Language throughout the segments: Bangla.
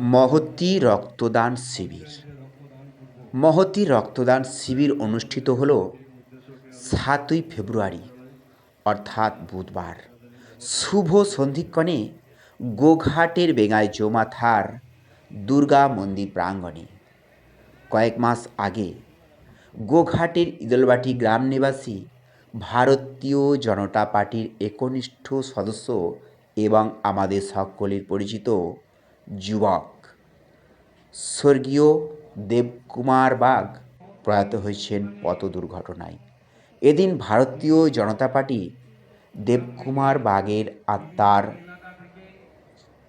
মহতী রক্তদান শিবির। মহতি রক্তদান শিবির অনুষ্ঠিত হল সাতই ফেব্রুয়ারি, অর্থাৎ বুধবার। শুভ সন্ধিক্ষণে গোঘাটের বেঙ্গায় জমাথার দুর্গা মন্দির প্রাঙ্গণে। কয়েক মাস আগে গোঘাটের ইদলবাটি গ্রাম নিবাসী ভারতীয় জনতা পার্টির একনিষ্ঠ সদস্য এবং আমাদের সকলের পরিচিত যুবক। স্বর্গীয় দেবকুমার বাগ প্রয়াত হয়েছেন পথ দুর্ঘটনায়। এদিন ভারতীয় জনতা পার্টি দেবকুমার বাগের আত্মার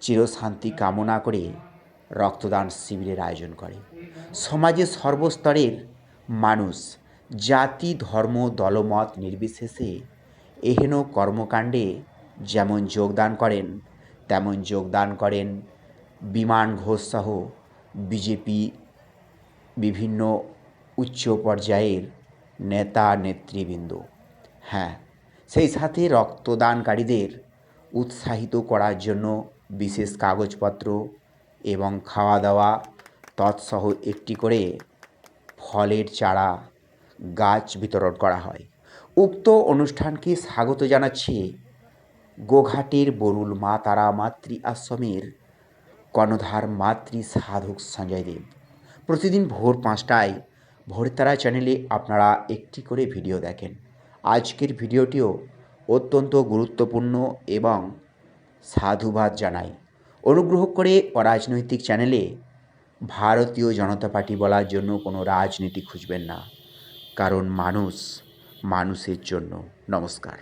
চিরশান্তি কামনা করে রক্তদান শিবিরের আয়োজন করে। সমাজের সর্বস্তরের মানুষ, জাতি, ধর্ম, দলমত নির্বিশেষে এহেন কর্মকাণ্ডে যেমন যোগদান করেন, তেমন যোগদান করেন বিমান ঘোষ সহ বিজেপি বিভিন্ন উচ্চ পর্যায়ের নেতা নেতৃবৃন্দ। হ্যাঁ সেই সাথে রক্তদানকারীদের উৎসাহিত করার জন্য বিশেষ কাগজপত্র এবং খাওয়া দাওয়া তৎসহ একটি করে ফলের চারা গাছ বিতরণ করা হয়। উক্ত অনুষ্ঠানকে স্বাগত জানাচ্ছে গোঘাটের বরুল মা তারা মাতৃ আশ্রমের কর্ণধার মাতৃ সাধক সঞ্জয় দেব। প্রতিদিন ভোর পাঁচটায় ভোরতারা চ্যানেলে আপনারা একটি করে ভিডিও দেখেন। আজকের ভিডিওটিও অত্যন্ত গুরুত্বপূর্ণ এবং সাধুবাদ জানাই। অনুগ্রহ করে অরাজনৈতিক চ্যানেলে ভারতীয় জনতা পার্টি বলার জন্য কোনো রাজনীতি খুঁজবেন না। কারণ মানুষ মানুষের জন্য। নমস্কার।